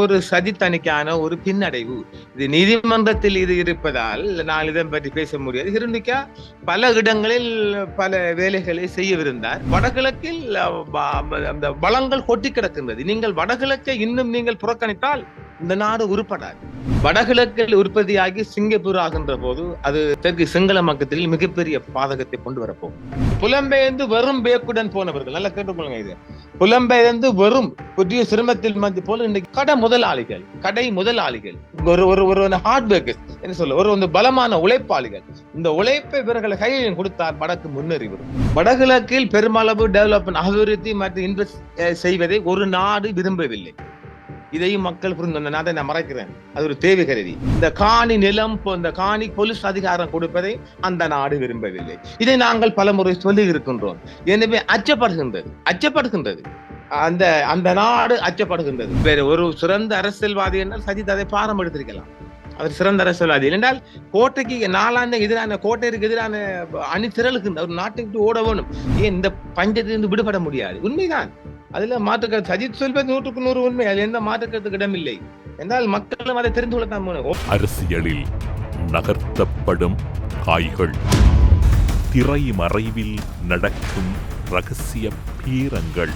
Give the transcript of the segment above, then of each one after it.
ஒரு சதித்தணிக்கான ஒரு பின்னடைவு. இது நீதிமன்றத்தில் இது இருப்பதால் நான் இதை பற்றி பேச முடியாது. ஹிருண்டிகா பல இடங்களில் பல வேலைகளை செய்யவிருந்தார். வடகிழக்கில் அந்த வளங்கள் கொட்டி கிடக்கின்றது. நீங்கள் வடகிழக்கை இன்னும் நீங்கள் புறக்கணித்தால் இந்த நாடு உருப்படாது. வடகிழக்கில் உற்பத்தியாகி சிங்கப்பூர் ஆகின்ற போது அது தெற்கு சிங்கள மக்கத்தில் மிகப்பெரிய பாதகத்தை கொண்டு வரப்போகும் புலம்பெயர்ந்து வெறும் பேக்குடன் போனவர்கள். நல்லா கேட்டுக்கொள்ளுங்க இது. புலம்பெயர்ந்து வெறும் புதிய சிரமத்தில் மந்தி போல இன்னைக்கு கடை முதலாளிகள் கடை முதலாளிகள். ஒரு ஒரு ஒரு ஹார்ட் ஒர்க்கர்ஸ் என்ன சொல்ல ஒரு வந்து பலமான உழைப்பாளிகள். இந்த உழைப்பை இவர்கள் கையில் கொடுத்தார் வடக்கு முன்னறிவு. வடகிழக்கில் பெருமளவு டெவலப்மெண்ட் அபிவிருத்தி மற்றும் இன்வெஸ்ட் செய்வதை ஒரு நாடு விரும்பவில்லை. இதையும் மக்கள் புரிந்து நான் அதை நான் மறைக்கிறேன். அது ஒரு தேவை கருதி. இந்த காணி நிலம் இந்த காணி போலீஸ் அதிகாரம் கொடுப்பதை அந்த நாடு விரும்பவில்லை. இதை நாங்கள் பலமுறை சொல்லி இருக்கின்றோம் எனவே அச்சப்படுகின்றது அச்சப்படுகின்றது. அந்த அந்த நாடு அச்சப்படுகின்றது. வேறு ஒரு சிறந்த அரசியல்வாதி என்றால் சஜித் அதை பாரம் எடுத்திருக்கலாம். அவர் சிறந்த அரசியல்வாதி. என்றால் கோட்டைக்கு நாளாந்த எதிரான கோட்டைக்கு எதிரான அணி திரளுகின்ற ஒரு நாட்டை விட்டு ஓட வேணும். ஏன் இந்த பஞ்சத்திலிருந்து விடுபட முடியாது? உண்மைதான். அதுல மாற்றுக்கருத்து சஜித் சொல்வது நூற்றுக்கு நூறு உண்மை. அது எந்த மாற்றுக்கிறதுக்கு இடமில்லை. என்றால் மக்களும் அதை தெரிந்து கொள்ளத்தான் வேணும். அரசியலில் நகர்த்தப்படும் காய்கள் திரை மறைவில் நடக்கும் ரகசிய பீரங்கள்.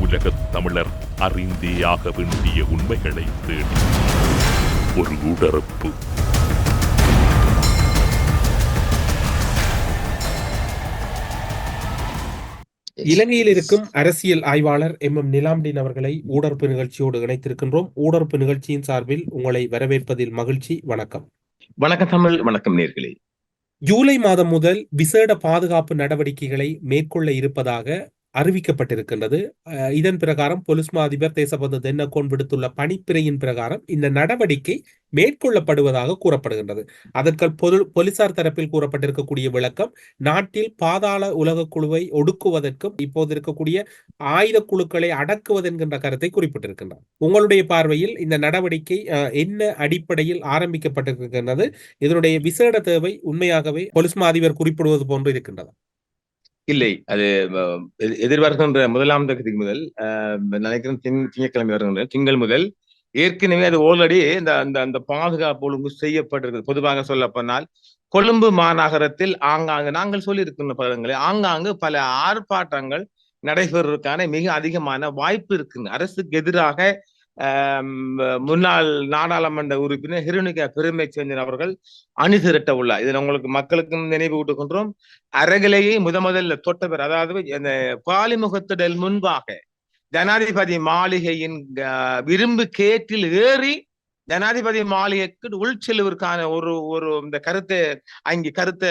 உலகத் தமிழர் அறிந்தேயாக வேண்டிய உண்மைகளை தேடி. ஒரு உடறுப்பு இலங்கையில் இருக்கும் அரசியல் ஆய்வாளர் எம். எம். நிலாம்டின் அவர்களை ஊடர்ப்பு நிகழ்ச்சியோடு இணைத்திருக்கின்றோம். ஊடர்ப்பு நிகழ்ச்சியின் சார்பில் உங்களை வரவேற்பதில் மகிழ்ச்சி. வணக்கம். வணக்கம் தமிழ் வணக்கம் நேர்களே. ஜூலை மாதம் முதல் விசேட பாதுகாப்பு நடவடிக்கைகளை மேற்கொள்ள இருப்பதாக அறிவிக்கப்பட்டிருக்கின்றது. இதன் பிரகாரம் பொலிஸ் மா அதிபர் தேசபந்து தென்னகோன் விடுத்துள்ள பணிப்பிரையின் பிரகாரம் இந்த நடவடிக்கை மேற்கொள்ளப்படுவதாக கூறப்படுகின்றது. அதற்கு பொது போலீசார் தரப்பில் கூறப்பட்டிருக்கக்கூடிய விளக்கம் நாட்டில் பாதாள உலக குழுவை ஒடுக்குவதற்கும் இப்போது இருக்கக்கூடிய ஆயுத குழுக்களை அடக்குவதென்கின்ற கருத்தை குறிப்பிட்டிருக்கின்றார். உங்களுடைய பார்வையில் இந்த நடவடிக்கை அஹ், என்ன அடிப்படையில் ஆரம்பிக்கப்பட்டிருக்கின்றது? இதனுடைய விசேட தேவை உண்மையாகவே பொலிஸ் மா அதிபர் குறிப்பிடுவது போன்று இருக்கின்றது? இல்லை அது எதிர்வருகின்ற முதலாம் தேதி முதல் நினைக்கிறேன் திங்- வருகின்ற திங்கள் முதல். ஏற்கனவே அது ஆல்ரெடி இந்த அந்த அந்த பாதுகாப்பு ஒழுங்கு செய்யப்பட்டிருக்கிறது. பொதுவாக சொல்ல போனால் கொழும்பு மாநகரத்தில் ஆங்காங்கு நாங்கள் சொல்லியிருக்கின்ற பதங்களை ஆங்காங்கு பல ஆர்ப்பாட்டங்கள் நடைபெறுவதற்கான மிக அதிகமான வாய்ப்பு இருக்குங்க. அரசுக்கு எதிராக முன்னாள் நாடாளுமன்ற உறுப்பினர் ஹிருணிகா பெருமை சேர்ந்தன் அவர்கள் அணி திரட்ட உள்ளார் இதை உங்களுக்கு மக்களுக்கும் நினைவு கூட்டுகின்றோம் அறகலையை முத முதல்ல தொட்டவர் அதாவது இந்த பாலிமுகத்திடல் முன்பாக ஜனாதிபதி மாளிகையின் அஹ், விரும்பு கேட்டில் ஏறி ஜனாதிபதி மாளிகைக்கு உள் செல்வதற்கான ஒரு ஒரு இந்த கருத்தை அங்கு கருத்தை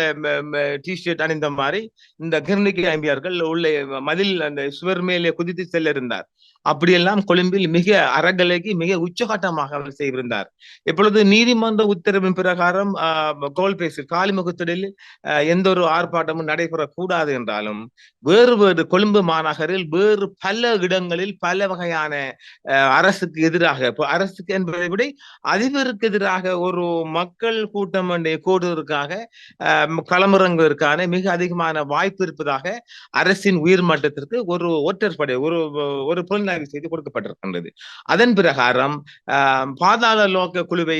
டிஷர்ட் அணிந்த மாதிரி இந்த கிருணிகை அம்பியார்கள் உள்ளே மதில் அந்த சுவர் மேலே குதித்து செல்ல இருந்தார். அப்படியெல்லாம் கொழும்பில் மிக அறகலைக்கு மிக உச்சகட்டமாக அவர் செய்திருந்தார். இப்பொழுது நீதிமன்ற உத்தரவின் பிரகாரம் கோல் பேசி காலிமுகத்திடலில் எந்த ஒரு ஆர்ப்பாட்டமும் நடைபெறக்கூடாது என்றாலும் வேறு வேறு கொழும்பு மாநகரில் வேறு பல இடங்களில் பல வகையான அரசுக்கு எதிராக அரசுக்கு என்பதை விட அதிபருக்கு எதிராக ஒரு மக்கள் கூட்டம் ஒன்றை கூடுவதற்காக அஹ், களமிறங்குவதற்கான மிக அதிகமான வாய்ப்பு இருப்பதாக அரசின் உயர் மட்டத்திற்கு ஒரு ஒற்றற்படை ஒரு ஒரு புலனாய்வு செய்து கொடுக்கப்பட்டிருக்கின்றது. அதன் பிரகாரம் பாதாள லோக குழுவை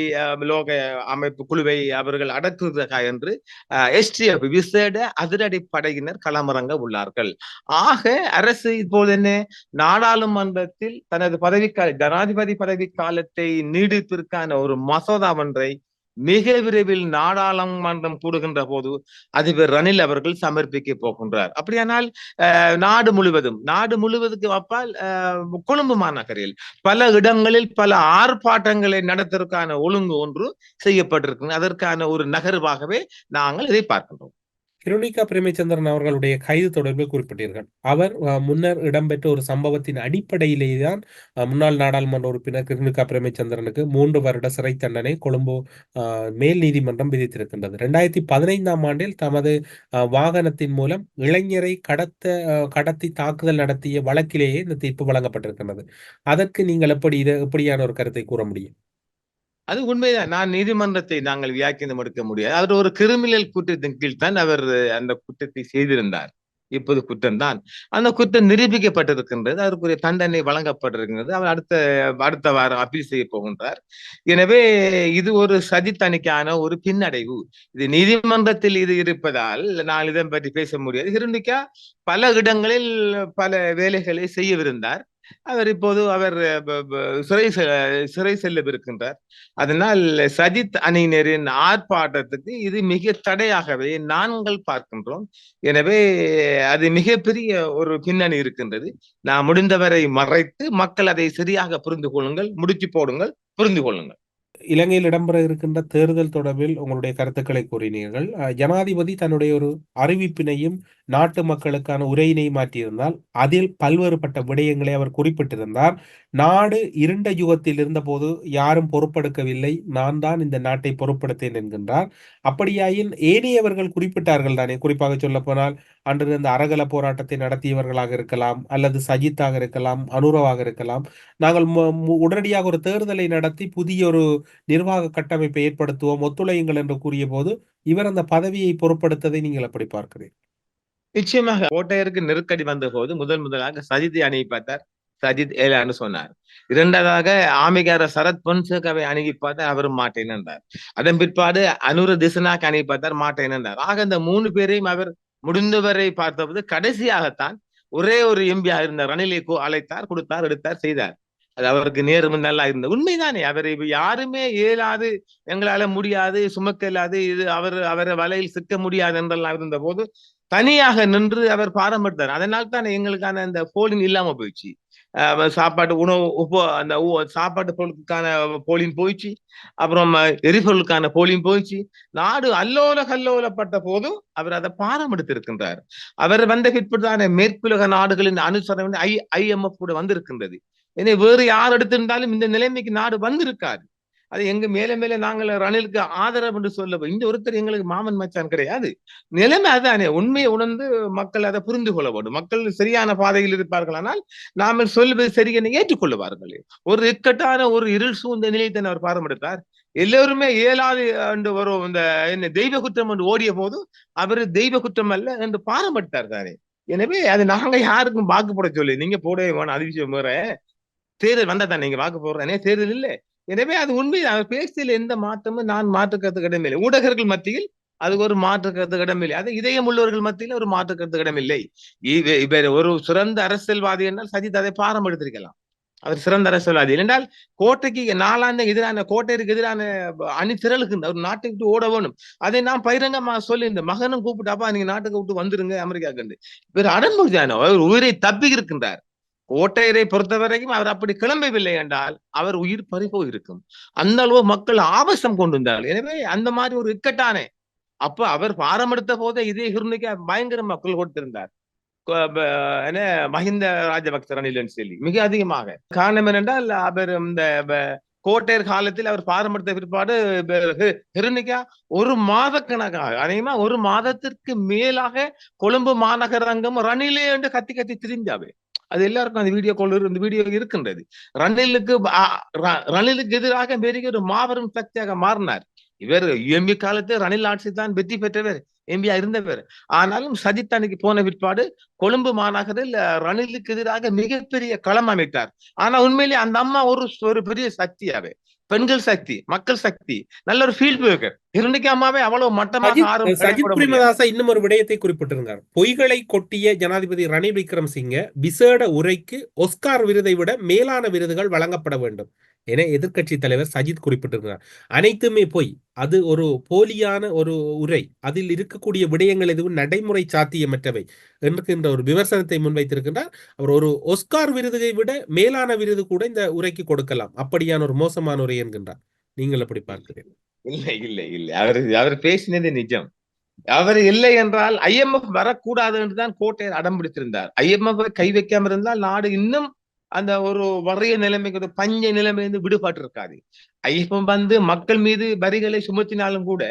லோக அமைப்பு குழுவை அவர்கள் அடக்குவதற்காக என்று எஸ்டிஎஃப் விசேட அதிரடி படையினர் களமிறங்க உள்ளார்கள். ஆக அரசு இப்போது என்ன? நாடாளுமன்றத்தில் தனது பதவிக்கால ஜனாதிபதி பதவி காலத்தை நீடிப்பதற்கான ஒரு மசோதா ஒன்றை மிக விரைவில் நாடாளுமன்றம் கூடுகின்ற போது அதிபர் ரணில் அவர்கள் சமர்ப்பிக்க போகின்றார். அப்படியானால் அஹ், நாடு முழுவதும் நாடு முழுவதுக்கு அப்பால் அஹ், கொழும்பு மாநகரில் பல இடங்களில் பல ஆர்ப்பாட்டங்களை நடத்துவதற்கான ஒழுங்கு ஒன்று செய்யப்பட்டிருக்கு அதற்கான ஒரு நகர்வாகவே நாங்கள் இதை பார்க்கின்றோம். கிருணிகா பிரேமச்சந்திரன் அவர்களுடைய கைது தொடர்பில் குறிப்பிட்டீர்கள். அவர் முன்னர் இடம்பெற்ற ஒரு சம்பவத்தின் அடிப்படையிலேயே தான் முன்னாள் நாடாளுமன்ற உறுப்பினர் கிருணிகா பிரேமச்சந்திரனுக்கு மூன்று வருட சிறை தண்டனை கொழும்பு அஹ், மேல் நீதிமன்றம் விதித்திருக்கின்றது. ரெண்டாயிரத்தி பதினைந்தாம் ஆண்டில் தமது அஹ், வாகனத்தின் மூலம் இளைஞரை கடத்த அஹ், கடத்தி தாக்குதல் நடத்திய வழக்கிலேயே இந்த தீர்ப்பு வழங்கப்பட்டிருக்கின்றது. அதற்கு நீங்கள் எப்படி இது எப்படியான ஒரு கருத்தை கூற முடியும்? அது உண்மைதான். நான் நீதிமன்றத்தை நாங்கள் வியாக்கியம் எடுக்க முடியாது. அவர் ஒரு கிரிமினல் குற்றத்தின் கீழ் தான் அவர் அந்த குற்றத்தை செய்திருந்தார். இப்போது குற்றம்தான். அந்த குற்றம் நிரூபிக்கப்பட்டிருக்கின்றது. அதற்குரிய தண்டனை வழங்கப்பட்டிருக்கின்றது. அவர் அடுத்த அடுத்த வாரம் அப்பீல் செய்ய போகின்றார். எனவே இது ஒரு சதி தணிக்கான ஒரு பின்னடைவு. இது நீதிமன்றத்தில் இது இருப்பதால் நான் இதன் பற்றி பேச முடியாது. ஹிருண்டிகா பல இடங்களில் பல வேலைகளை செய்யவிருந்தார். அவர் இப்போது அவர் ப- சிறை சிறை செல்லவிருக்கின்றார். அதனால் சஜித் அணியினரின் ஆர்ப்பாட்டத்துக்கு இது மிக தடையாகவே நாங்கள் பார்க்கின்றோம். எனவே அது மிகப்பெரிய ஒரு பின்னணி இருக்கின்றது. நான் முடிந்தவரை மறைத்து மக்கள் அதை சரியாக புரிந்து கொள்ளுங்கள் முடிச்சு போடுங்கள் புரிந்து கொள்ளுங்கள். இலங்கையில் இடம்பெற இருக்கின்ற தேர்தல் தொடர்பில் உங்களுடைய கருத்துக்களை கூறினீர்கள். ஜனாதிபதி தன்னுடைய ஒரு அறிவிப்பினையும் நாட்டு மக்களுக்கான உரையினை மாற்றியிருந்தால் அதில் பல்வேறுபட்ட விடயங்களை அவர் குறிப்பிட்டிருந்தார். நாடு இருண்ட யுகத்தில் இருந்தபோது யாரும் பொறுப்பெடுக்கவில்லை. நான் தான் இந்த நாட்டை பொறுப்படுத்தேன் என்கின்றார். அப்படியாயின் ஏனையவர்கள் குறிப்பிட்டார்கள் தானே. குறிப்பாக சொல்லப்போனால் அன்று இந்த அறகல போராட்டத்தை நடத்தியவர்களாக இருக்கலாம் அல்லது சஜித்தாக இருக்கலாம் அனுரவாக இருக்கலாம். நாங்கள் மு- மு- உடனடியாக ஒரு தேர்தலை நடத்தி புதிய ஒரு நிர்வாக கட்டமைப்பை ஏற்படுத்துவோம் ஒத்துழையுங்கள் என்று கூறிய போது இவர் அந்த பதவியை பொருட்படுத்ததை நீங்கள் எப்படி பார்க்கிறீர்கள். நிச்சயமாக. ஓட்டையருக்கு நெருக்கடி வந்த போது முதல் முதலாக சஜித்தை அணுகி பார்த்தார். சஜித் ஏலான்னு சொன்னார். இரண்டாவதாக ஆமிகார சரத் பொன்சேகாவை அணுகி பார்த்தார் அவரும் மாட்டேன் என்றார் அதன் பிற்பாடு அனுர திசனாக்கு அணுகி பார்த்தார் மாட்டேன் என்றார் ஆக இந்த மூணு பேரையும் அவர் முடிந்தவரை பார்த்தபோது கடைசியாகத்தான் ஒரே ஒரு எம்பியா இருந்த ரணிலை கு- அழைத்தார் கொடுத்தார் எடுத்தார் செய்தார். அது அவருக்கு நேரும் நல்லா இருந்தது. உண்மைதானே அவர் இப்ப யாருமே இயலாது எங்களால முடியாது சுமக்க இல்லாது இது அவர் அவரை வலையில் சிக்க முடியாது என்றெல்லாம் இருந்த போது தனியாக நின்று அவர் பாரம்பட்டார் அதனால் தான் எங்களுக்கான அந்த போலின் இல்லாம போயிடுச்சு. சாப்பாட்டு உணவு உப்பு அந்த சாப்பாட்டு பொருளுக்கான போலின் போயிடுச்சு. அப்புறம் எரிபொருளுக்கான போலின் போயிடுச்சு. நாடு அல்லோல கல்லோலப்பட்ட போதும் அவர் அதை பாரம் எடுத்திருக்கின்றார் அவர் வந்த பிற்படுதான மேற்குலக நாடுகளின் அனுசரணை ஐ ஐஎம்எஃப் கூட வந்திருக்கின்றது. எனவே வேறு யார் எடுத்திருந்தாலும் இந்த நிலைமைக்கு நாடு வந்திருக்காது. அது எங்க மேல மேல நாங்கள் ரணிலுக்கு ஆதரவு என்று சொல்ல இந்த ஒருத்தர் எங்களுக்கு மாமன் மச்சான் கிடையாது. நிலைமை அதானே. உண்மையை உணர்ந்து மக்கள் அதை புரிந்து கொள்ள வேண்டும். மக்கள் சரியான பாதையில் இருப்பார்கள் ஆனால் நாம சொல்வது சரியென ஏற்றுக்கொள்ளுவார்கள். ஒரு இக்கட்டான ஒரு இருள் சூழ்ந்த நிலையை தான் அவர் பாரம்படுத்தார் எல்லோருமே இயலாது என்று வரும் இந்த என்ன தெய்வ குற்றம் என்று ஓடிய போது அவர் தெய்வ குற்றம் அல்ல என்று பாரம்பட்டார் தானே. எனவே அது நாங்க யாருக்கும் வாக்கு போட சொல்லி நீங்க போடவே வேணும். அது விஷயம் வேற. தேர்தல் வந்தா தான் நீங்க வாக்கு போடுறேனே. தேர்தல் இல்லை? எனவே அது உண்மை அவர் பேச்சில் எந்த மாற்றமும் நான் மாற்று கருத்து ஊடகர்கள் மத்தியில் அது ஒரு மாற்று கருத்து அது இதயம் உள்ளவர்கள் மத்தியில் ஒரு மாற்று கருத்து இடமில்லை இவர் ஒரு சிறந்த அரசியல்வாதி என்றால் சஜித் அதை பாரம் எடுத்திருக்கலாம் அவர் சிறந்த அரசியல்வாதி என்றால் கோட்டைக்கு நாளாந்த எதிரான கோட்டைக்கு எதிரான அணி திரளுக்கு ஒரு நாட்டை விட்டு ஓட வேணும். அதை நான் பகிரங்கமாக சொல்லி இந்த மகனும் கூப்பிட்டாப்பா நீங்க நாட்டுக்கு விட்டு வந்துருங்க அமெரிக்காக்கு இவர் அடம்புதானோ அவர் உயிரை தப்பி இருக்கின்றார் ஓட்டையரை பொறுத்த வரைக்கும் அவர் அப்படி கிளம்பவில்லை என்றால் அவர் உயிர் பறிபோ இருக்கும். அந்த அளவு மக்கள் ஆபசம் கொண்டு வந்தார்கள் எனவே அந்த மாதிரி ஒரு இக்கட்டானே அப்ப அவர் பாரம் எடுத்த போதே இதே ஹிருணிக்கா பயங்கர மக்கள் கொடுத்திருந்தார். என்ன மஹிந்த ராஜபக்ச ரணிலன் சொல்லி. மிக அதிகமாக. காரணம் என்னென்றால் அவர் இந்த கோட்டையர் காலத்தில் அவர் பாரம் எடுத்த பிற்பாடு ப- ஒரு மாத கணக்காக அநேகமா ஒரு மாதத்திற்கு மேலாக கொழும்பு மாநகரங்கம் ரணிலே என்று கத்தி கத்தி திரிஞ்சாவே அது எல்லாருக்கும் அந்த வீடியோ கால் இந்த வீடியோ இருக்கின்றது. ரணிலுக்கு ரணிலுக்கு எதிராக பெரிய ஒரு மாபெரும் சக்தியாக மாறினார். இவர் எம்பி காலத்தில் ரணில் ஆட்சி தான் வெற்றி பெற்றவர் எம்பியா இருந்தவர். ஆனாலும் சஜித் அன்னைக்கு போன பிற்பாடு கொழும்பு மாநகரில் ரணிலுக்கு எதிராக மிகப்பெரிய களம் அமைத்தார். ஆனா உண்மையிலேயே அந்த அம்மா ஒரு ஒரு பெரிய சக்தியாவே பெண்கள் சக்தி மக்கள் சக்தி நல்ல ஒரு ஃபீல்ட் மேக்கர் இரண்டுக்கு அம்மாவே அவ்வளவு மட்டமாக சஜித். பிரேமதாச இன்னும் ஒரு விடயத்தை குறிப்பிட்டிருந்தார். பொய்களை கொட்டிய ஜனாதிபதி ரணில் விக்ரமசிங்க விசேட உரைக்கு ஒஸ்கார் விருதை விட மேலான விருதுகள் வழங்கப்பட வேண்டும். என எதிர்க்கட்சி தலைவர் சஜித் குறிப்பிட்டிருக்கிறார். அனைத்துமே போய் அது ஒரு போலியான ஒரு உரை. அதில் இருக்கக்கூடிய விடயங்கள் எதுவும் நடைமுறை சாத்தியமற்றவை என்கின்ற ஒரு விமர்சனத்தை முன்வைத்திருக்கின்றார். அவர் ஒரு ஒஸ்கார் விருதை விட மேலான விருது கூட இந்த உரைக்கு கொடுக்கலாம். அப்படியான ஒரு மோசமான உரை என்கின்றார். நீங்கள் அப்படி பார்க்கிறீர்கள். இல்லை இல்லை இல்லை. அவர் அவர் பேசினது நிஜம். அவர் இல்லை என்றால் ஐஎம்எஃப் வரக்கூடாது என்றுதான் கோட்டையர் அடம் பிடித்திருந்தார். ஐஎம்எஃப் கை வைக்காம இருந்தால் நாடு இன்னும் அந்த ஒரு வறிய நிலைமைக்கு ஒரு பஞ்ச நிலைமையிலிருந்து விடுபாட்டு இருக்காது ஐஎம்எஃப் வந்து மக்கள் மீது வரிகளை சுமத்தினாலும் கூட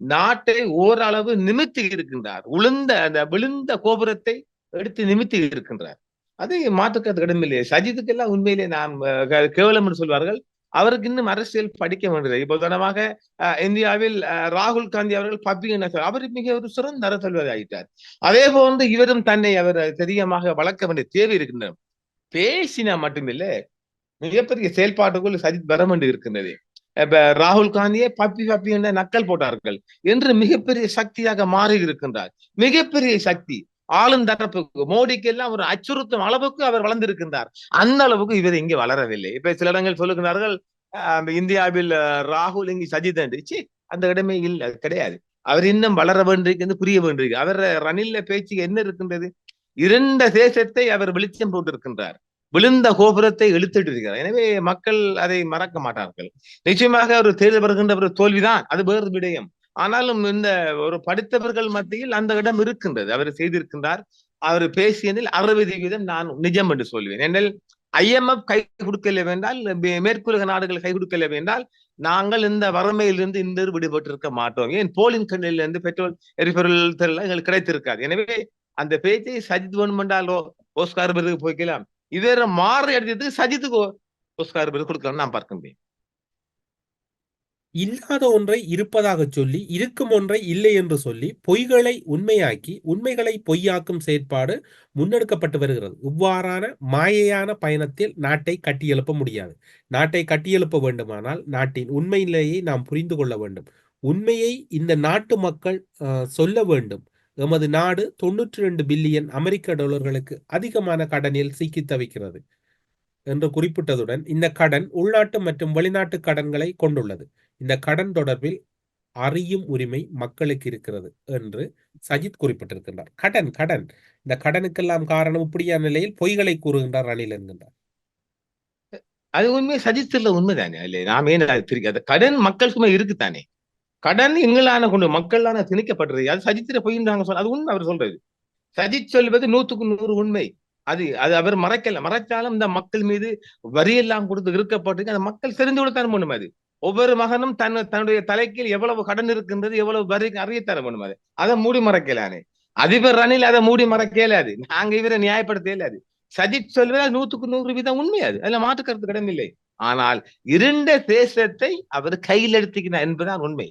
நாட்டை ஓரளவு நிமித்தி இருக்கின்றார். உளுந்த அந்த விழுந்த கோபுரத்தை எடுத்து நிமித்தி இருக்கின்றார். அது மாற்றுக்கிறது இடமில்லை. சஜித்துக்கெல்லாம் உண்மையிலே நாம் கேவலம் என்று சொல்வார்கள். அவருக்கு இன்னும் அரசியல் படிக்க வேண்டியது இப்போ உதாரணமாக இந்தியாவில் அஹ், ராகுல் காந்தி அவர்கள் பப்பி என்ன அவர் மிக ஒரு சிறந்த அரசியல்வாதி ஆகிட்டார் அதே போன்று இவரும் தன்னை அவர் தெரியமாக வளர்க்க வேண்டிய தேவை இருக்கின்றன பேசினா மட்டுமில்ல மிகப்பெரிய செயல்பாட்டுக்குள் சஜித் பரமண்டு இருக்கின்றது. இப்ப ராகுல் காந்தியே பப்பி பப்பி என்ற நக்கல் போட்டார்கள் என்று மிகப்பெரிய சக்தியாக மாறி இருக்கின்றார். மிகப்பெரிய சக்தி. ஆளும் தரப்புக்கு மோடிக்கு எல்லாம் ஒரு அச்சுறுத்தும் அளவுக்கு அவர் வளர்ந்திருக்கின்றார். அந்த அளவுக்கு இவர் இங்கே வளரவில்லை. இப்ப சில இடங்கள் சொல்லுகிறார்கள் ஆஹ், இந்தியாவில் ராகுல் இங்கு சஜித் என்று. அந்த இடமே இல்லை அது கிடையாது. அவர் இன்னும் வளர வேண்டியிருக்கு புரிய வேண்டியிருக்கு. அவர் ரணில்ல பேச்சு என்ன இருக்கின்றது? இருண்ட தேசத்தை அவர் வெளிச்சம் போட்டிருக்கின்றார். விழுந்த கோபுரத்தை இழுத்துட்டிருக்கிறார் எனவே மக்கள் அதை மறக்க மாட்டார்கள். நிச்சயமாக ஒரு தேர்தல் வருகின்ற ஒரு தோல்விதான். அது வேறு விடயம். ஆனாலும் இந்த ஒரு படித்தவர்கள் மத்தியில் அந்த இடம் இருக்கின்றது. அவர் செய்திருக்கின்றார். அவர் பேசியதில் அறுபது வீதம் நான் நிஜம் என்று சொல்வேன். ஏனெனில் ஐஎம்எஃப் கை கொடுக்கல என்றால் மேற்குலக நாடுகள் கை கொடுக்கல என்றால் நாங்கள் இந்த வறுமையிலிருந்து இந்த விடுபட்டிருக்க மாட்டோம். ஏன்? போலின் கண்ணில் இருந்து பெட்ரோல் எரிபொருள் எங்களுக்கு கிடைத்திருக்காது. எனவே அந்த பேச்சை சஜித் வேணுமென்றாலோ ஓஸ்கார் விருது போய்க்கலாம். இதே மாறு எடுத்தது சஜித்துக்கு ஓஸ்கார் விருது கொடுக்கலாம் நான் பார்க்கின்றேன் இல்லாத ஒன்றை இருப்பதாகச் சொல்லி இருக்கும் ஒன்றை இல்லை என்று சொல்லி பொய்களை உண்மையாக்கி உண்மைகளை பொய்யாக்கும் செயற்பாடு முன்னெடுக்கப்பட்டு வருகிறது. இவ்வாறான மாயையான பயணத்தில் நாட்டை கட்டியெழுப்ப முடியாது. நாட்டை கட்டியெழுப்ப வேண்டுமானால் நாட்டின் உண்மை நிலையை நாம் புரிந்து கொள்ள வேண்டும். உண்மையை இந்த நாட்டு மக்கள் அஹ், சொல்ல வேண்டும். எமது நாடு தொன்னூற்றி ரெண்டு பில்லியன் அமெரிக்க டாலர்களுக்கு அதிகமான கடனில் சிக்கி தவிக்கிறது என்று குறிப்பிட்டதுடன் இந்த கடன் உள்நாட்டு மற்றும் வெளிநாட்டு கடன்களை கொண்டுள்ளது. இந்த கடன் தொடர்பில் அறியும் உரிமை மக்களுக்கு இருக்கிறது என்று சஜித் குறிப்பிட்டிருக்கின்றார். கடன் கடன். இந்த கடனுக்கெல்லாம் காரணம் இப்படியான நிலையில் பொய்களை கூறுகின்றார் ரணில் என்கின்றார். அது உண்மை சஜித் உண்மைதானே? இல்லை நாம ஏன் கடன் மக்கள் சும்மா இருக்குதானே? கடன் எங்களான கொண்டு மக்களான திணிக்கப்பட்டது அது சஜித்திர பொய்ன்றாங்க சொல்ல அது உண்மை அவர் சொல்றது. சஜித் சொல்வது நூத்துக்கு நூறு உண்மை. அது அது அவர் மறைக்கல. மறைச்சாலும் இந்த மக்கள் மீது வரியெல்லாம் கொடுத்து இருக்கப்பட்டு அந்த மக்கள் தெரிந்து கொடுத்த பண்ணும் அது. ஒவ்வொரு மகனும் தன் தன்னுடைய தலைக்கீழ் எவ்வளவு கடன் இருக்கின்றது எவ்வளவு வரி அறியத்தர பண்ணும் அது. அதை மூடி மறைக்கலானே அதிபர் ரணில் அதை மூடி மறைக்க இயலாது நாங்க இவரை நியாயப்படுத்த இயலாது சஜித் சொல்வது நூத்துக்கு நூறு வீதம் உண்மை அது. அதுல மாற்று கருத்து கிடமில்லை ஆனால் இருண்ட தேசத்தை அவர் கையில் எடுத்துக்கிறார் என்பதுதான் உண்மை.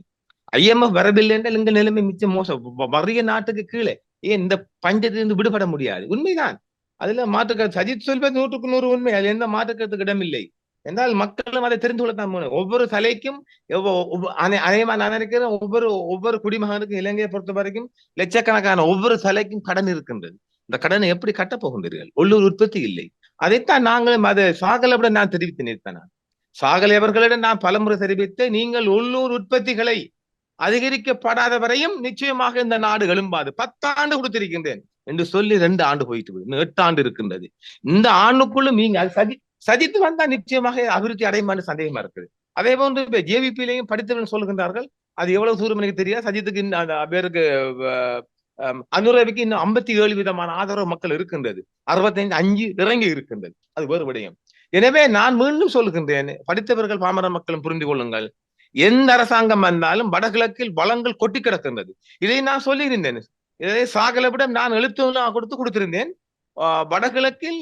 ஐஎம்எஃப் வரவில்லை என்றால் இந்த நிலைமை மிச்சம் மோசம். வறிய நாட்டுக்கு கீழே ஏன் இந்த பஞ்சத்திலிருந்து விடுபட முடியாது? உண்மைதான். அதுல மாற்றுக்கருத்து சஜித் சொல்வது நூற்றுக்கு நூறு உண்மை. அதுல எந்த மாற்றுக்கருத்துக்கு இடமில்லை. என்றால் மக்களும் அதை தெரிந்து கொள்ளத்தான் ஒவ்வொரு தலைக்கும் எவ்வ- நான் நினைக்கிறேன் ஒவ்வொரு ஒவ்வொரு குடிமகனுக்கும் இலங்கையை பொறுத்த வரைக்கும் லட்சக்கணக்கான ஒவ்வொரு தலைக்கும் கடன் இருக்கின்றது. இந்த கடனை எப்படி கட்டப் போகின்றீர்கள்? உள்ளூர் உற்பத்தி இல்லை. அதைத்தான் நாங்களும் அதை சாகலவிட நான் தெரிவித்து நிறுத்தினேன் சாகலை அவர்களிடம் நான் பலமுறை தெரிவித்து நீங்கள் உள்ளூர் உற்பத்திகளை அதிகரிக்கப்படாத வரையும் நிச்சயமாக இந்த நாடு எழும்பாது. பத்தாண்டு கொடுத்திருக்கின்றேன் என்று சொல்லி ரெண்டு ஆண்டு போயிட்டு எட்டு ஆண்டு இருக்கின்றது. இந்த ஆண்டுக்குள்ளும் நீங்க அது சதி சதித்து வந்தா நிச்சயமாக அபிவிருத்தி அடையுமான்னு சந்தேகமா இருக்குது. அதே போன்று இப்ப ஜேவிபிலையும் படித்தவர்கள் சொல்கின்றார்கள் அது எவ்வளவு தூரம் எனக்கு தெரியாது. சஜித்துக்கு இன்னும் அந்த பேருக்கு அனுரவிக்கு இன்னும் ஐம்பத்தி ஏழு விதமான ஆதரவு மக்கள் இருக்கின்றது. அறுபத்தைந்து அஞ்சு இறங்கி இருக்கின்றது. அது வேறு விடயம். எனவே நான் மீண்டும் சொல்கின்றேன் படித்தவர்கள் பாமர மக்களும் புரிந்து கொள்ளுங்கள். எந்த அரசாங்கம் வந்தாலும் வடகிழக்கில் வளங்கள் கொட்டி கிடக்கின்றது. இதை நான் சொல்லியிருந்தேன். இதை சாகலவிடம் நான் எழுத்துலாம் கொடுத்து கொடுத்திருந்தேன். வடகிழக்கில்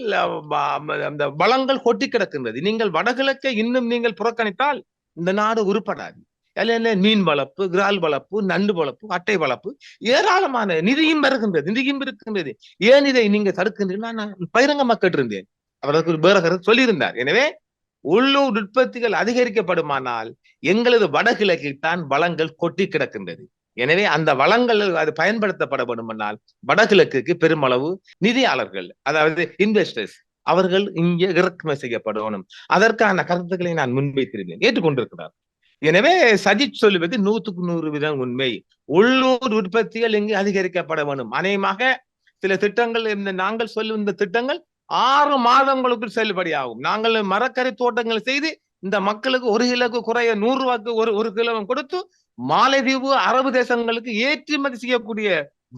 அந்த வளங்கள் கொட்டி கிடக்கின்றது. நீங்கள் வடகிழக்கை இன்னும் நீங்கள் புறக்கணித்தால் இந்த நாடு உருப்படாது. என்ன? மீன் வளர்ப்பு கிரால் வளர்ப்பு நண்டு வளர்ப்பு அட்டை வளர்ப்பு ஏராளமான நிதியும் வருகின்றது நிதியும் இருக்கின்றது. ஏன் இதை நீங்க தடுக்கின்றீர்கள் நான் பகிரங்கமா கேட்டிருந்தேன். அவருக்கு ஒரு வேற சொல்லியிருந்தார். எனவே உள்ளூர் உற்பத்திகள் அதிகரிக்கப்படுமானால் எங்களது வடகிழக்கில் தான் வளங்கள் கொட்டி கிடக்கின்றது. எனவே அந்த வளங்கள் அது பயன்படுத்தப்பட வேண்டுமானால் வடகிழக்குக்கு பெருமளவு நிதியாளர்கள் அதாவது இன்வெஸ்டர்ஸ் அவர்கள் இங்கே இறக்குமதி செய்யப்படணும். அதற்கான கருத்துக்களை நான் முன்வைத்திருந்தேன். ஏற்றுக்கொண்டிருக்கிறார். எனவே சஜித் சொல்லுவது நூற்றுக்கு நூறு வீதம் உண்மை. உள்ளூர் உற்பத்திகள் இங்கு அதிகரிக்கப்பட வேண்டும் அநேகமாக சில திட்டங்கள் இந்த நாங்கள் சொல்லும் இந்த திட்டங்கள் ஆறு மாதங்களுக்குள் செல்லுபடியாகும். நாங்கள் மரக்கறி தோட்டங்கள் செய்து இந்த மக்களுக்கு ஒரு கிலோக்கு குறைய நூறு ரூபாய்க்கு ஒரு ஒரு கிலோ கொடுத்து மாலைதீவு அரபு தேசங்களுக்கு ஏற்றுமதி செய்யக்கூடிய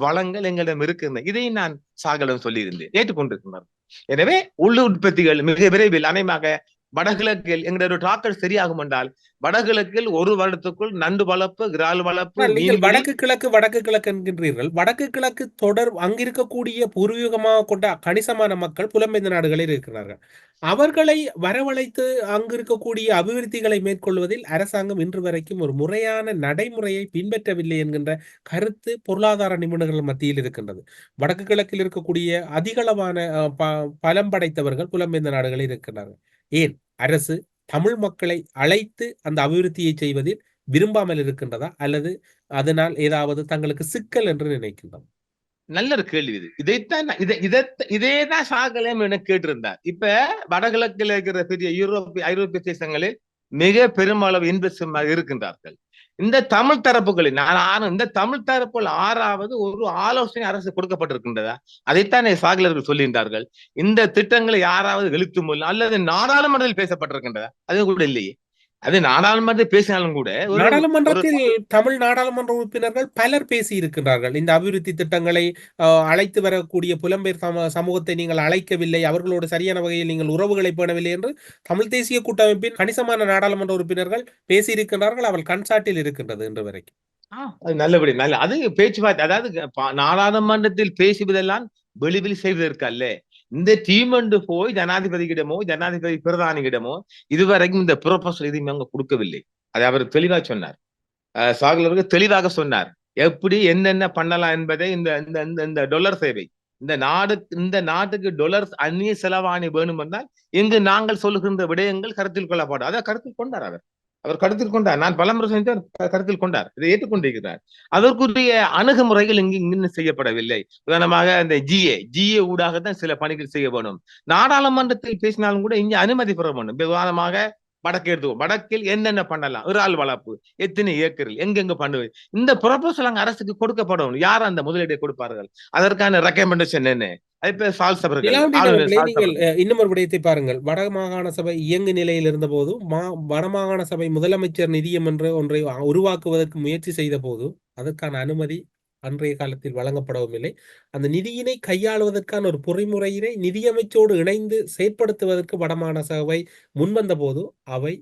வளங்கள் எங்களிடம் இருக்கின்றன. இதை நான் சாகலம் சொல்லியிருந்தேன். ஏற்றுக்கொண்டிருக்கிறார் எனவே உள்ள உற்பத்திகள் மிக விரைவில் அனைமாக வடகிழக்கில் எங்களுடைய ஒரு டாக்டர் சரியாகும் என்றால் வடகிழக்கில் ஒரு வருடத்துக்குள் நண்டு வளர்ப்பு இறால் வளர்ப்பு நீங்கள் வடக்கு கிழக்கு வடக்கு கிழக்கு என்கின்றீர்கள். வடக்கு கிழக்கு தொடர் அங்கிருக்கக்கூடிய பூர்வீகமாக கொண்ட கணிசமான மக்கள் புலம்பெயர்ந்த நாடுகளில் இருக்கிறார்கள். அவர்களை வரவழைத்து அங்கு இருக்கக்கூடிய அபிவிருத்திகளை மேற்கொள்வதில் அரசாங்கம் இன்று வரைக்கும் ஒரு முறையான நடைமுறையை பின்பற்றவில்லை என்கின்ற கருத்து பொருளாதார நிபுணர்கள் மத்தியில் இருக்கின்றது. வடக்கு கிழக்கில் இருக்கக்கூடிய அதிகளவான பலம் படைத்தவர்கள் புலம்பெயர்ந்த நாடுகளில் இருக்கிறார்கள் ஏன் அரசு தமிழ் மக்களை அழைத்து அந்த அபிவிருத்தியை செய்வதில் விரும்பாமல் இருக்கின்றதா? அல்லது அதனால் ஏதாவது தங்களுக்கு சிக்கல் என்று நினைக்கின்றோம்? நல்ல ஒரு கேள்வி இது. இதைத்தான் இதை இதே தான் சாகலம் என கேட்டிருந்தார். இப்ப வடகிழக்கில் இருக்கிற பெரிய யூரோப்பிய ஐரோப்பிய தேசங்களில் மிக பெருமளவு இன்வெஸ்ட் இருக்கின்றார்கள். இந்த தமிழ் தரப்புகளில் நான் ஆன இந்த தமிழ் தரப்புகள் ஆறாவது ஒரு ஆலோசனை அரசு கொடுக்கப்பட்டிருக்கின்றதா? அதைத்தான் சாகலர்கள் சொல்லுகின்றார்கள் இந்த திட்டங்களை யாராவது எழுத்து மூலம் அல்லது நாடாளுமன்றத்தில் பேசப்பட்டிருக்கின்றதா? அது கூட இல்லையே. அது நாடாளுமன்றத்தில் பேசினாலும் கூட நாடாளுமன்றத்தில் தமிழ் நாடாளுமன்ற உறுப்பினர்கள் பலர் பேசி இருக்கின்றார்கள் இந்த அபிவிருத்தி திட்டங்களை அழைத்து வரக்கூடிய புலம்பெயர் சம சமூகத்தை நீங்கள் அழைக்கவில்லை அவர்களோடு சரியான வகையில் நீங்கள் உறவுகளை பேணவில்லை என்று தமிழ் தேசிய கூட்டமைப்பின் கணிசமான நாடாளுமன்ற உறுப்பினர்கள் பேசியிருக்கின்றார்கள். அவள் கண்சாட்டில் இருக்கின்றது இன்று வரைக்கும். நல்லபடி நல்ல அது பேச்சுவார்த்தை. அதாவது நாடாளுமன்றத்தில் பேசுவதெல்லாம் வெளிவில் செய்வதற்கு அல்ல. இந்த டீம் என்று போய் ஜனாதிபதியிடமோ ஜனாதிபதி பிரதானியிடமோ இதுவரைக்கும் இந்த ப்ரொபோசல் எதுவுமே அவங்க கொடுக்கவில்லை. அதை அவர் தெளிவா சொன்னார். அஹ் சாகலருக்கு தெளிவாக சொன்னார். எப்படி என்னென்ன பண்ணலாம் என்பதை இந்த இந்த இந்த- இந்த டொலர் சேவை. இந்த நாடு இந்த நாட்டுக்கு டொலர் அந்நிய செலவாணி வேணும் என்றால் இங்கு நாங்கள் சொல்லுகின்ற விடயங்கள் கருத்தில் கொள்ளப்படும். அதை கருத்தில் கொண்டார் அவர். அவர் கருத்தில் கொண்டார். நான் பலமுறை செஞ்சு கருத்தில் கொண்டார். இதை ஏற்றுக்கொண்டிருக்கிறார். அதற்குரிய அணுகுமுறைகள் இங்கு இன்னும் செய்யப்படவில்லை. உதாரணமாக இந்த ஜிஏ ஜிஏ ஊடாக தான் சில பணிகள் செய்ய வேணும். நாடாளுமன்றத்தில் பேசினாலும் கூட இங்கே அனுமதி பெற வேண்டும். உதாரணமாக வடக்கு எடுத்துக்கோ. வடக்கில் என்னென்ன பண்ணலாம்? இறால் வளர்ப்பு எத்தனை ஏக்கரில் எங்கெங்க பண்ணுவது? இந்த ப்ரொபோசல் அங்க அரசுக்கு கொடுக்கப்படும். யார் அந்த முதலீடை கொடுப்பார்கள்? அதற்கான ரெக்கமெண்டேஷன் என்ன? இன்னும் ஒரு விடயத்தை பாருங்கள். வட மாகாண சபை இயங்கு நிலையில் இருந்தபோது மா வடமாகாண சபை முதலமைச்சர் நிதியம் என்று ஒன்றை உருவாக்குவதற்கு முயற்சி செய்த போது அதற்கான அனுமதி அன்றைய காலத்தில் வழங்கப்படவும் இல்லை அந்த நிதியினை கையாளுவதற்கான ஒரு பொறிமுறையினை நிதியமைச்சோடு இணைந்து செயற்படுத்துவதற்கு வடமாகாண சபை முன்வந்த போது அவை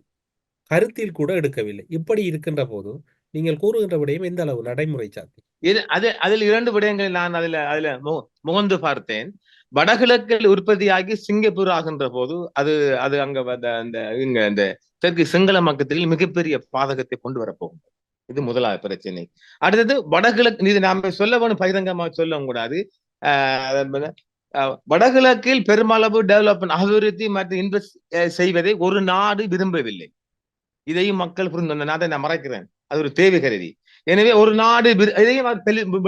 கருத்தில் கூட எடுக்கவில்லை. இப்படி இருக்கின்ற போது நீங்கள் கூறுகின்ற விடயம் எந்த அளவு நடைமுறை சாத்தி? அது அதில் இரண்டு விடயங்களை நான் அதுல அதுல மு- முகந்து பார்த்தேன். வடகிழக்கில் உற்பத்தியாகி சிங்கப்பூர் ஆகின்ற போது அது அது அங்க அந்த இங்க இந்த தெற்கு சிங்கள மக்கத்தில் மிகப்பெரிய பாதகத்தை கொண்டு வரப்போகும் இது முதலாவது பிரச்சனை. அடுத்தது வடகிழக்கு இது நாம சொல்ல வேணும் பகிரங்கமாக சொல்ல கூடாது வடகிழக்கில் பெருமளவு டெவலப்மெண்ட் அபிவிருத்தி மற்றும் இன்வெஸ்ட் செய்வதை ஒரு நாடு விரும்பவில்லை. இதையும் மக்கள் புரிந்து நான் அதை நான் மறைக்கிறேன். அது ஒரு தேவை கருதி. எனவே ஒரு நாடு இதையும்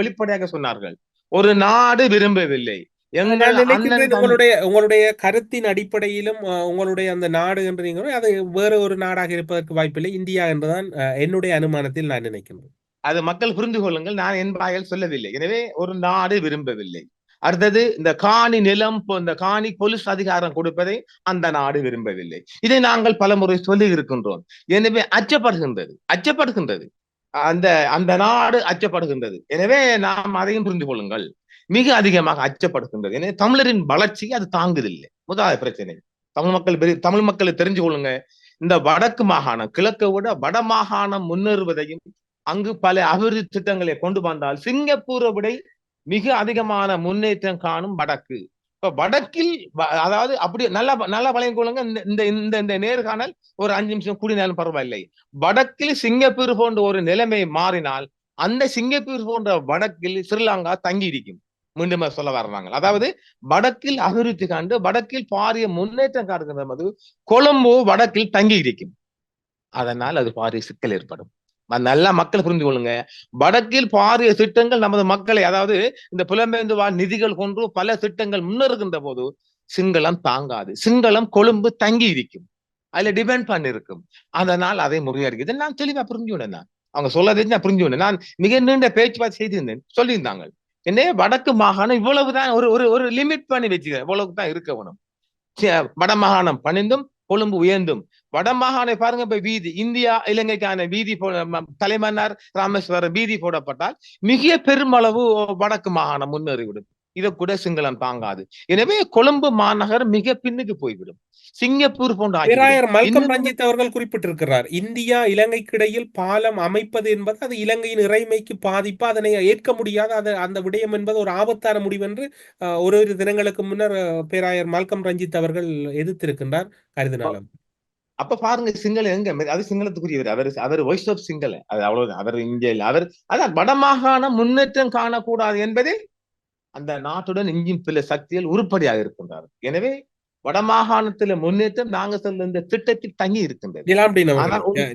வெளிப்படையாக சொன்னார்கள். ஒரு நாடு விரும்பவில்லை. உங்களுடைய உங்களுடைய கருத்தின் அடிப்படையிலும் உங்களுடைய அந்த நாடு என்று நீங்கள் அது வேற ஒரு நாடாக இருப்பதற்கு வாய்ப்பில்லை. இந்தியா என்றுதான் என்னுடைய அனுமானத்தில் நான் நினைக்கின்றேன். அது மக்கள் புரிந்து கொள்ளுங்கள். நான் என் வாயால் சொல்லவில்லை. எனவே ஒரு நாடு விரும்பவில்லை. அடுத்தது இந்த காணி நிலம் இந்த காணி போலீஸ் அதிகாரம் கொடுப்பதை அந்த நாடு விரும்பவில்லை. இதை நாங்கள் பலமுறை சொல்லி இருக்கின்றோம். எனவே அச்சப்படுகின்றது அச்சப்படுகின்றது. அந்த அந்த நாடு அச்சப்படுகின்றது. எனவே நாம் அதையும் புரிந்து கொள்ளுங்கள். மிக அதிகமாக அச்சப்படுகின்றது. ஏன்னா தமிழரின் வளர்ச்சி அது தாங்குதில்லை. முதலாவது பிரச்சனை. தமிழ் மக்கள் பெரிய தமிழ் மக்களை தெரிஞ்சு கொள்ளுங்க. இந்த வடக்கு மாகாணம் கிழக்கை விட வட மாகாணம் முன்னேறுவதையும் அங்கு பல அபிவிருத்தி திட்டங்களை கொண்டு வந்தால் சிங்கப்பூரை விட மிக அதிகமான முன்னேற்றம் காணும் வடக்கு. இப்ப வடக்கில் அதாவது அப்படி நல்லா நல்லா வளையம் கொள்ளுங்க. இந்த இந்த இந்த இந்த நேர்காணல் ஒரு அஞ்சு நிமிஷம் கூடினாலும் பரவாயில்லை. வடக்கில் சிங்கப்பூர் போன்ற ஒரு நிலைமை மாறினால் அந்த சிங்கப்பூர் போன்ற வடக்கில் ஸ்ரீலங்கா தங்கி இருக்கும் மீண்டும் சொல்ல வர்றாங்க. அதாவது வடக்கில் அபிவிருத்தி காண்டு வடக்கில் பாரிய முன்னேற்றம் காட்டுகின்ற போது கொழும்பு வடக்கில் தங்கி இருக்கும். அதனால் அது பாரிய சிக்கல் ஏற்படும். நல்லா மக்கள் புரிந்து கொள்ளுங்க. வடக்கில் பாரிய திட்டங்கள் நமது மக்களை அதாவது இந்த புலம்பெயர்ந்து வாழ் நிதிகள் கொன்று பல திட்டங்கள் முன்னேறுகின்ற போது சிங்களம் தாங்காது. சிங்களம் கொழும்பு தங்கி இருக்கும். அதுல டிபெண்ட் பண்ணிருக்கும். அதனால் அதை முறியடிக்குது. நான் தெளிவா புரிஞ்சுவிட்டேன் நான். அவங்க சொல்லாதே நான் புரிஞ்சுவிட்டேன் நான் மிக நீண்ட பேச்சுவார்த்தை செய்திருந்தேன். சொல்லியிருந்தாங்க. என்னே வடக்கு மாகாணம் இவ்வளவுதான் ஒரு ஒரு ஒரு லிமிட் பண்ணி வச்சுக்கிறேன் இவ்வளவு தான் இருக்க வேணும். சே- வடமாகாணம் பணிந்தும் கொழும்பு உயர்ந்தும். வடமாகாணை பாருங்க இப்ப வீதி இந்தியா இலங்கைக்கான வீதி தலைமன்னார் ராமேஸ்வரம் வீதி போடப்பட்டால் மிக பெருமளவு வடக்கு மாகாணம் முன்னேறிவிடும். இதை கூட சிங்களம் தாங்காது. எனவே கொழும்பு மாநகர் மிக பின்னுக்கு போய்விடும். சிங்கப்பூர் போன்ற மல்கம் ரஞ்சித் அவர்கள் குறிப்பிட்டிருக்கிறார் இந்தியா இலங்கைக்கு இடையில் பாலம் அமைப்பது என்பது அது இலங்கையின் இறைமைக்கு பாதிப்பு அதனை ஏற்க முடியாத அது அந்த விடயம் என்பது ஒரு ஆபத்தான முடிவு என்று அஹ், ஒரு ஒரு தினங்களுக்கு முன்னர் பேராயர் மல்கம் ரஞ்சித் அவர்கள் எதிர்த்திருக்கின்றார். கருதினாலும் அப்ப பாருங்க சிங்களம் எங்க? அது சிங்களத்துக்குரியவர். அவர் அவர் வாய்ஸ் ஆஃப் சிங்கள அது அவ்வளவுதான். அவர் இல்ல அவர் அதான் வடமாகாணம் முன்னேற்றம் காணக்கூடாது என்பதில் அந்த நாட்டுடன் இஞ்சும் பிற சக்திகள் உருப்படியாக இருக்கின்றார் எனவே வடமாகாணத்துல முன்னேற்றம் நாங்க சொல்ல இந்த திட்டத்தில் தங்கி இருக்கின்றது.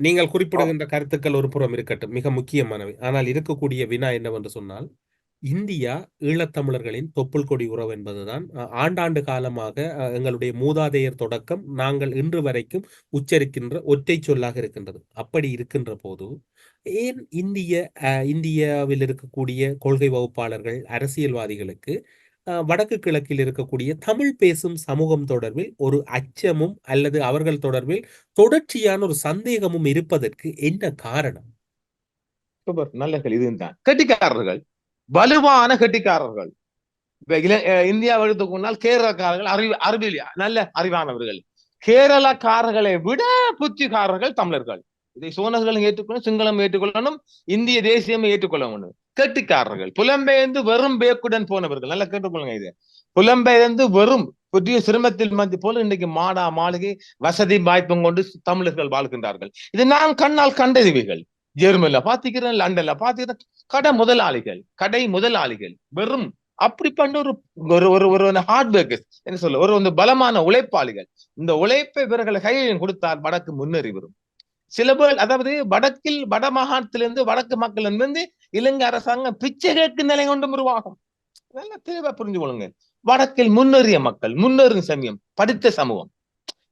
நீங்கள் குறிப்பிடுகின்ற கருத்துக்கள் ஒரு புறம் இருக்கட்டும் மிக முக்கியமானவை. ஆனால் இருக்கக்கூடிய வினா என்னவென்று சொன்னால் இந்தியா ஈழத்தமிழர்களின் தொப்புள் கொடி உறவு என்பதுதான். ஆண்டாண்டு காலமாக எங்களுடைய மூதாதையர் தொடக்கம் நாங்கள் இன்று வரைக்கும் உச்சரிக்கின்ற ஒற்றை சொல்லாக இருக்கின்றது. அப்படி இருக்கின்ற போது ஏன் இந்திய அஹ், இந்தியாவில் இருக்கக்கூடிய கொள்கை வகுப்பாளர்கள் அரசியல்வாதிகளுக்கு வடக்கு கிழக்கில் இருக்கக்கூடிய தமிழ் பேசும் சமூகம் தொடர்பில் ஒரு அச்சமும் அல்லது அவர்கள் தொடர்பில் தொடர்ச்சியான ஒரு சந்தேகமும் இருப்பதற்கு என்ன காரணம்? நல்ல இதுதான். கெட்டிக்காரர்கள். வலுவான கெட்டிக்காரர்கள். இந்தியாவை எடுத்துக்கொண்டால் கேரளக்காரர்கள் அறிவு அறிவில் நல்ல அறிவானவர்கள். கேரளக்காரர்களை விட புத்திகாரர்கள் தமிழர்கள். இதை சோனர்களும் ஏற்றுக்கொள்ளணும் சிங்களம் ஏற்றுக்கொள்ளணும் இந்திய தேசியம் ஏற்றுக்கொள்ள வேண்டும் கெட்டிக்காரர்கள் புலம்பெயர்ந்து வெறும் பேக்குடன் போனவர்கள். நல்லா கேட்டுக்கொள்ளுங்க இது. புலம்பெயர்ந்து வெறும் புதிய சிரமத்தில் மந்தி போல இன்னைக்கு மாடா மாளிகை வசதி வாய்ப்பும் கொண்டு தமிழர்கள் வாழ்கின்றார்கள். இது நான் கண்ணால் கண்டறிவுகள் ஜெர்மன்ல பாத்துக்கிறேன் லண்டன்ல பாத்துக்கிறேன் கடை முதலாளிகள் கடை முதலாளிகள் வெறும் அப்படிப்பட்ட ஒரு ஒரு ஒரு ஒரு ஹார்ட் ஒர்க்கர்ஸ் என்ன சொல்ல ஒரு வந்து பலமான உழைப்பாளிகள். இந்த உழைப்பை இவர்களை கையில் கொடுத்தால் வடக்கு முன்னேறி வரும். சில பேர் அதாவது வடக்கில் வட மாகாணத்திலிருந்து வடக்கு மக்கள் இருந்து இலங்கை அரசாங்கம் பிச்சை கேட்கும் நிலை கொண்டும் உருவாகும். நல்லா தெளிவா புரிஞ்சு கொள்ளுங்க. வடக்கில் முன்னேறிய மக்கள் முன்னேறும் சமயம் படித்த சமூகம்.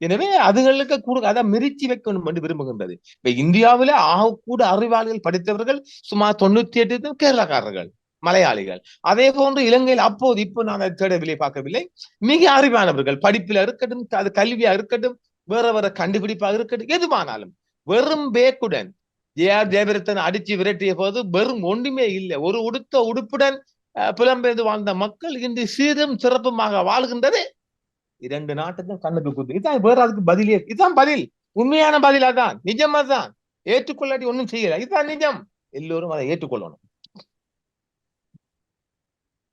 எனவே அதுகளுக்கு கூட அதை மிரிச்சி வைக்கணும் என்று விரும்புகின்றது. இப்ப இந்தியாவில ஆகக்கூட அறிவாளிகள் படித்தவர்கள் சுமார் தொண்ணூத்தி எட்டு கேரளக்காரர்கள் மலையாளிகள். அதே போன்று இலங்கையில் அப்போது இப்போ நான் அதை தேடவில்லை பார்க்கவில்லை. மிக அறிவானவர்கள் படிப்பில இருக்கட்டும் அது கல்வியா இருக்கட்டும் வேற வேற கண்டுபிடிப்பாக இருக்கட்டும் எதுவானாலும். வெறும் பேக்குடன் ஜே ஆர் ஜெயபரத்தன் அடிச்சு விரட்டிய போது வெறும் ஒன்றுமே இல்லை. ஒரு உடுத்த உடுப்புடன் அஹ், புலம்பெயர்ந்து வாழ்ந்த மக்கள் இன்று சீரும் சிறப்புமாக வாழ்கின்றது இரண்டு நாட்டுக்கும் கண்ணுக்கு குத்து. இதான் வேற அதுக்கு பதிலே. இதுதான் பதில். உண்மையான பதில் அதான். நிஜம் அதான். ஏற்றுக்கொள்ளாட்டி ஒன்றும் செய்யல. இதுதான் நிஜம். எல்லோரும் அதை ஏற்றுக்கொள்ளணும்.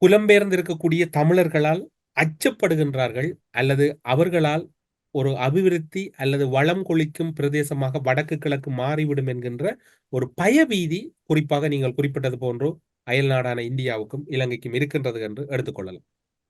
புலம்பெயர்ந்து இருக்கக்கூடிய தமிழர்களால் அச்சப்படுகின்றார்கள் அல்லது அவர்களால் ஒரு அபிவிருத்தி அல்லது வளம் கொளிக்கும் பிரதேசமாக வடக்கு கிழக்கு மாறிவிடும் என்கின்ற ஒரு பயபீதி குறிப்பாக நீங்கள் குறிப்பிட்டது போன்றோ அயல் நாடான இந்தியாவுக்கும் இலங்கைக்கும் இருக்கின்றது என்று எடுத்துக்கொள்ளலாம்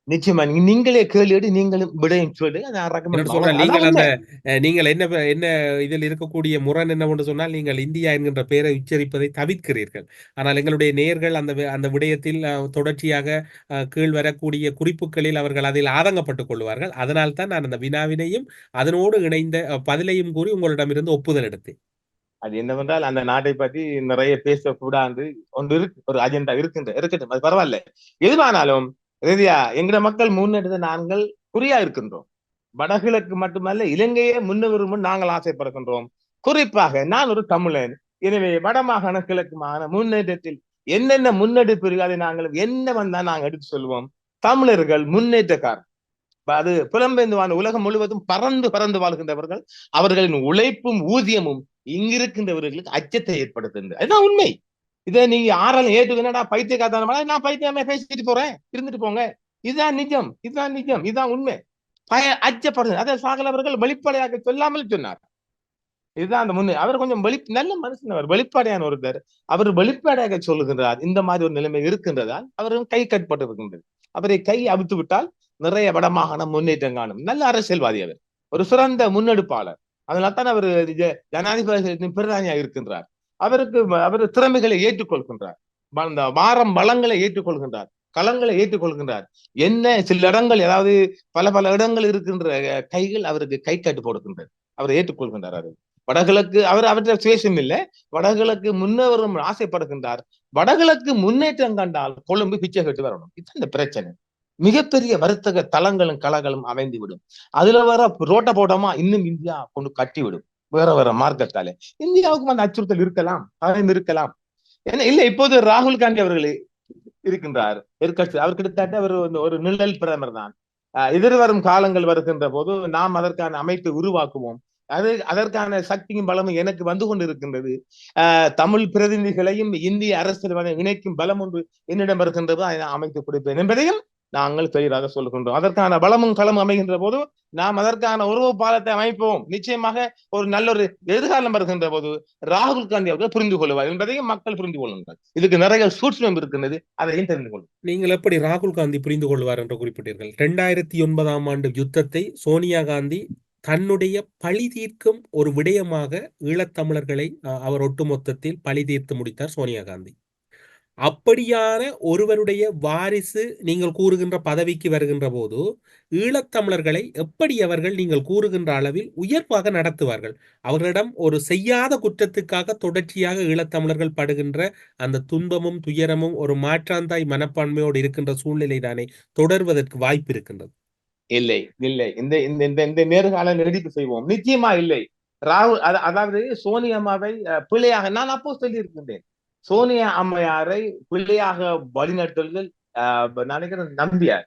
நிச்சயமா. நீங்க- நீங்களே கேள்வி நீங்களும் விடையும் சொல்லு. என்ன நீங்கள் அந்த நீங்கள் என்ன என்ன இதில் இருக்கக்கூடிய முரண் என்னவென்று சொன்னால் நீங்கள் இந்தியா என்கின்ற பெயரை உச்சரிப்பதை தவிர்க்கிறீர்கள். ஆனால் எங்களுடைய நேயர்கள் அந்த அந்த விடயத்தில் தொடர்ச்சியாக கீழ் வரக்கூடிய குறிப்புகளில் அவர்கள் அதில் ஆதங்கப்பட்டுக் கொள்வார்கள். அதனால் தான் நான் அந்த வினாவினையும் அதனோடு இணைந்த பதிலையும் கூறி உங்களிடமிருந்து ஒப்புதல் எடுத்தேன். அது என்னவென்றால் அந்த நாட்டை பற்றி நிறைய பேசக்கூடாது ஒன்று இருக்கு ஒரு அஜெண்டா இருக்கின்ற இருக்கட்டும். அது பரவாயில்ல. எதுவானாலும் ரீதியா எங்கட மக்கள் முன்னெடுத்த நாங்கள் குறியா இருக்கின்றோம். வடகிழக்கு மட்டுமல்ல இலங்கையே முன்னேறும் நாங்கள் ஆசைப்படுகின்றோம். குறிப்பாக நான் ஒரு தமிழன். எனவே வடமாகாண கிழக்கு மாகாண முன்னேற்றத்தில் என்னென்ன முன்னெடுப்பு இருக்காது நாங்கள் என்ன வந்தா நாங்கள் எடுத்து சொல்லுவோம்? தமிழர்கள் முன்னேற்றக்கார் அது புலம்பெயர்ந்து வாழ்ந்த உலகம் முழுவதும் பறந்து பறந்து வாழ்கின்றவர்கள் அவர்களின் உழைப்பும் ஊதியமும் இங்கிருக்கின்றவர்களுக்கு அச்சத்தை ஏற்படுத்துகின்றது. அதுதான் உண்மை. இதை நீங்க ஆறாலும் ஏற்றுக்கணும்டா பைத்தியக்காரத்தனமா? நான் பைத்தியமே பேசிட்டு போறேன். இருந்துட்டு போங்க. இதுதான் நிஜம். இதுதான் நிஜம். இதுதான் உண்மை. பய அச்சப்படுது. அதை சாகல் அவர்கள் வெளிப்படையாக சொல்லாமல் சொன்னார். இதுதான் அந்த முன்னே. அவர் கொஞ்சம் வெளி நல்ல மனுஷன் அவர் வெளிப்படையான ஒருத்தர். அவர் வெளிப்படையாக சொல்லுகின்றார். இந்த மாதிரி ஒரு நிலைமை இருக்கின்றதால் அவரும் கை கட்பட்டு இருக்கின்றது அவரை கை அவித்து விட்டால் நிறைய வடமாகாண முன்னேற்றம் காணும். நல்ல அரசியல்வாதி அவர். ஒரு சிறந்த முன்னெடுப்பாளர். அதனால தான் அவர் ஜனாதிபதி பிரதானியாக இருக்கின்றார். அவருக்கு அவர் திறமைகளை ஏற்றுக்கொள்கின்றார். அந்த வாரம் வளங்களை ஏற்றுக்கொள்கின்றார். களங்களை ஏற்றுக்கொள்கின்றார். என்ன சில இடங்கள் ஏதாவது பல பல இடங்கள் இருக்கின்ற கைகள் அவருக்கு கை கட்டு போடுகின்றது. அவர் ஏற்றுக்கொள்கின்றார் அவர். வடகிழக்கு அவர் அவற்றை சுவேசம் இல்லை. வடகிழக்கு முன்னவரும் ஆசைப்படுகின்றார். வடகிழக்கு முன்னேற்றம் கண்டால் கொழும்பு பிச்சை கட்டு வரணும். இதுதான் இந்த பிரச்சனை. மிகப்பெரிய வர்த்தக தளங்களும் கலகளும் அமைந்து விடும் அதுல வர ரோட்ட போட்டோமா இன்னும் இந்தியா கொண்டு கட்டி விடும் வேற வேற மார்க்கத்தாலே. இந்தியாவுக்கும் அந்த அச்சுறுத்தல் இருக்கலாம் பயம் இருக்கலாம். ஏன்னா இல்ல இப்போது ராகுல் காந்தி அவர்கள் இருக்கின்றார் எதிர்கட்சி அவர் கிட்டத்தட்ட அவர் ஒரு நிழல் பிரதமர் தான். எதிர்வரும் காலங்கள் வருகின்ற போது நாம் அதற்கான அமைப்பை உருவாக்குவோம். அது அதற்கான சக்தியும் பலமும் எனக்கு வந்து கொண்டு இருக்கின்றது தமிழ் பிரதிநிதிகளையும் இந்திய அரசியல் இணைக்கும் பலம் ஒன்று என்னிடம் இருக்கின்றது அமைத்து கொடுப்பேன். என்பதையும் நாங்கள் தெளிவாக சொல்லுகின்றோம். அதற்கான பலமும் களமும் அமைகின்ற போது நாம் அதற்கான உறவு பாலத்தை அமைப்போம். நிச்சயமாக ஒரு நல்ல ஒரு எதிர்காலம் வருகின்ற போது ராகுல் காந்தி அவர்கள் புரிந்து கொள்வார் என்பதையும் மக்கள் புரிந்து கொள்ளுங்கள். இதுக்கு நிறைய சூட்சம் இருக்கின்றது. அதையும் தெரிந்து கொள்ளும் நீங்கள் எப்படி ராகுல் காந்தி புரிந்து கொள்வார் என்று குறிப்பிட்டீர்கள்? இரண்டாயிரத்தி ஒன்பதாம் ஆண்டு யுத்தத்தை சோனியா காந்தி தன்னுடைய பழி தீர்க்கும் ஒரு விடயமாக ஈழத்தமிழர்களை அவர் ஒட்டுமொத்தத்தில் பழி தீர்த்து முடித்தார் சோனியா காந்தி. அப்படியான ஒருவருடைய வாரிசு நீங்கள் கூறுகின்ற பதவிக்கு வருகின்ற போது ஈழத்தமிழர்களை எப்படி அவர்கள் நீங்கள் கூறுகின்ற அளவில் உயர்வாக நடத்துவார்கள்? அவர்களிடம் ஒரு செய்யாத குற்றத்துக்காக தொடர்ச்சியாக ஈழத்தமிழர்கள் படுகின்ற அந்த துன்பமும் துயரமும் ஒரு மாற்றாந்தாய் மனப்பான்மையோடு இருக்கின்ற சூழ்நிலை தானே தொடர்வதற்கு வாய்ப்பு இருக்கின்றது. இல்லை இல்லை. இந்த இந்த இந்த இந்த நேர்கால நீடிப்பு செய்வோம். நிச்சயமா இல்லை. ராகுல் அதாவது சோனியம்மாவை பிள்ளையாக நான் அப்போ சொல்லி இருக்கின்றேன் சோனியா அம்மையாரை பிள்ளையாக வழிநடத்துவதில் அஹ், நினைக்கிறேன் நம்பியார்.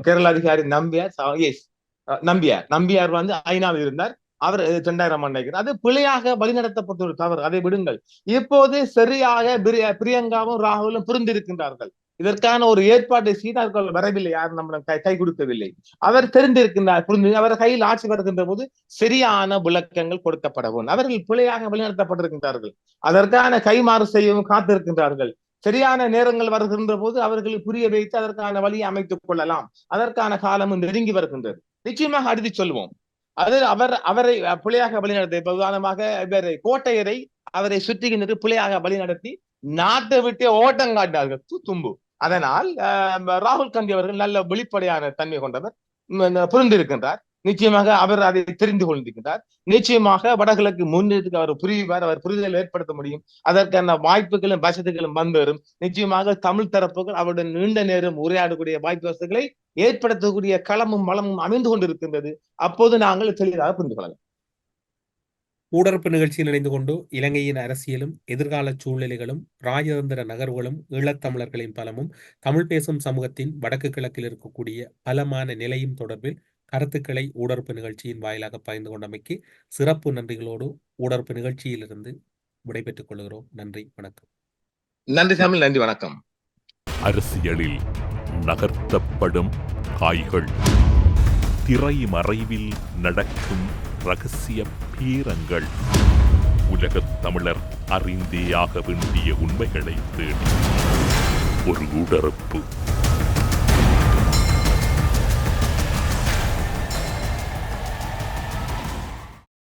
கேரள அதிகாரி நம்பியார் எஸ் நம்பியார். நம்பியார் வந்து ஐநாவில் இருந்தார். அவர் இரண்டாயிரம் ஆண்டு அது பிழையாக வழிநடத்தப்பட்ட ஒரு தவறு. அதை விடுங்கள். இப்போது சரியாக பிரிய- பிரியங்காவும் ராகுலும் புரிந்திருக்கின்றார்கள். இதற்கான ஒரு ஏற்பாட்டை சீனாக்கள் வரவில்லை யாரும் நம்மிடம் கை கை கொடுக்கவில்லை. அவர் தெரிந்திருக்கின்றார் புரிந்து அவர் கையில் ஆட்சி வருகின்ற போது சரியான விளக்கங்கள் கொடுக்கப்படவும். அவர்கள் பிழையாக வழிநடத்தப்பட்டிருக்கின்றார்கள். அதற்கான கைமாறு செய்யவும் காத்திருக்கின்றார்கள். சரியான நேரங்கள் வருகின்ற போது அவர்களை புரிய வைத்து அதற்கான வழியை அமைத்துக் கொள்ளலாம். அதற்கான காலமும் நெருங்கி வருகின்றது. நிச்சயமாக அடுத்து சொல்வோம். அது அவர் அவரை பிழையாக வழிநடத்தி இப்ப உதாரணமாக இவரை கோட்டையரை அவரை சுற்றி பிழையாக வழிநடத்தி நாட்டை விட்டே ஓட்டம் காட்டினார்கள். தும்பு. அதனால் அஹ், ராகுல் காந்தி அவர்கள் நல்ல வெளிப்படையான தன்மை கொண்டவர் புரிந்திருக்கின்றார். நிச்சயமாக அவர் அதை தெரிந்து கொண்டிருக்கின்றார் நிச்சயமாக வடகிழக்கு முன்னேற்றத்துக்கு அவர் புரிவார் அவர் புரிதல் ஏற்படுத்த முடியும். அதற்கான வாய்ப்புகளும் வசதிகளும் வந்து நிச்சயமாக தமிழ் தரப்புகள் அவருடன் நீண்ட நேரம் உரையாடக்கூடிய வாய்ப்பு வசதிகளை ஏற்படுத்தக்கூடிய களமும் வளமும் அமைந்து கொண்டிருக்கின்றது. அப்போது நாங்கள் தெளிவாக புரிந்து கொள்ளலாம். ஊடரப்பு நிகழ்ச்சியில் இணைந்து கொண்டு இலங்கையின் அரசியலும் எதிர்கால சூழ்நிலைகளும் ராஜதந்திர நகர்வுகளும் ஈழத்தமிழர்களின் பலமும் தமிழ் பேசும் சமூகத்தின் வடக்கு கிழக்கில் இருக்கக்கூடிய பலமான நிலையும் தொடர்பில் கருத்துக்களை ஊடரப்பு நிகழ்ச்சியின் வாயிலாக பகிர்ந்து கொண்டமைக்கு சிறப்பு நன்றிகளோடு ஊடரப்பு நிகழ்ச்சியிலிருந்து விடைபெற்றுக் கொள்கிறோம். நன்றி வணக்கம். நன்றி தமிழ் நன்றி வணக்கம். அரசியலில் நகர்த்தப்படும் காய்கள் திரை மறைவில் நடக்கும் ரகசிய பீரங்கள். உலகத் தமிழர் அறிந்தேயாக வேண்டிய உண்மைகளை தேடி. ஒரு உடறுப்பு